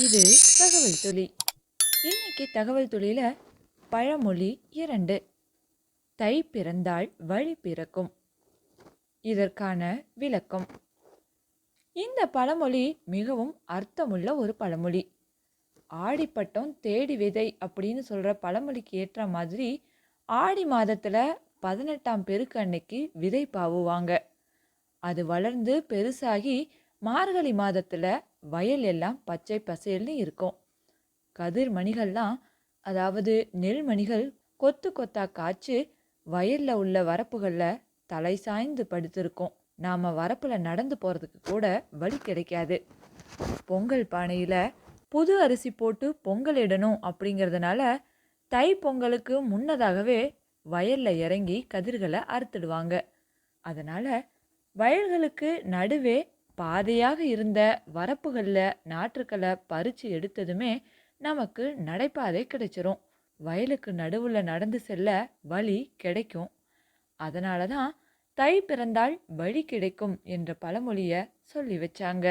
இது தகவல் துளி இன்னைக்கு தகவல் துளியில பழமொழி இரண்டு. தை பிறந்தால் வழி பிறக்கும். இதற்கான விளக்கம். இந்த பழமொழி மிகவும் அர்த்தமுள்ள ஒரு பழமொழி. ஆடிப்பட்டம் தேடி விதை அப்படின்னு சொல்கிற பழமொழிக்கு ஏற்ற மாதிரி ஆடி மாதத்தில் பதினெட்டாம் பெருக்கு அன்னைக்கு விதை பாவுவாங்க. அது வளர்ந்து பெருசாகி மார்கழி மாதத்தில் வயல் எல்லாம் பச்சை பசேல்னு இருக்கும். கதிர் மணிகள்லாம் அதாவது நெல் மணிகள் கொத்து கொத்தா காய்ச்சி வயலில் உள்ள வரப்புகளில் தலை சாய்ந்து படுத்திருக்கும். நாம் வரப்பில் நடந்து போகிறதுக்கு கூட வழி கிடைக்காது. பொங்கல் பானையில் புது அரிசி போட்டு பொங்கல் இடணும் அப்படிங்கிறதுனால தை பொங்கலுக்கு முன்னதாகவே வயலில் இறங்கி கதிர்களை அறுத்துடுவாங்க. அதனால் வயல்களுக்கு நடுவே பாதையாக இருந்த வரப்புகளில் நாற்றுக்களை பறித்து எடுத்ததுமே நமக்கு நடைபாதை கிடைச்சிரும். வயலுக்கு நடுவில் நடந்து செல்ல வழி கிடைக்கும். அதனால தான் தை பிறந்தால் வழி கிடைக்கும் என்ற பழமொழியை சொல்லி வச்சாங்க.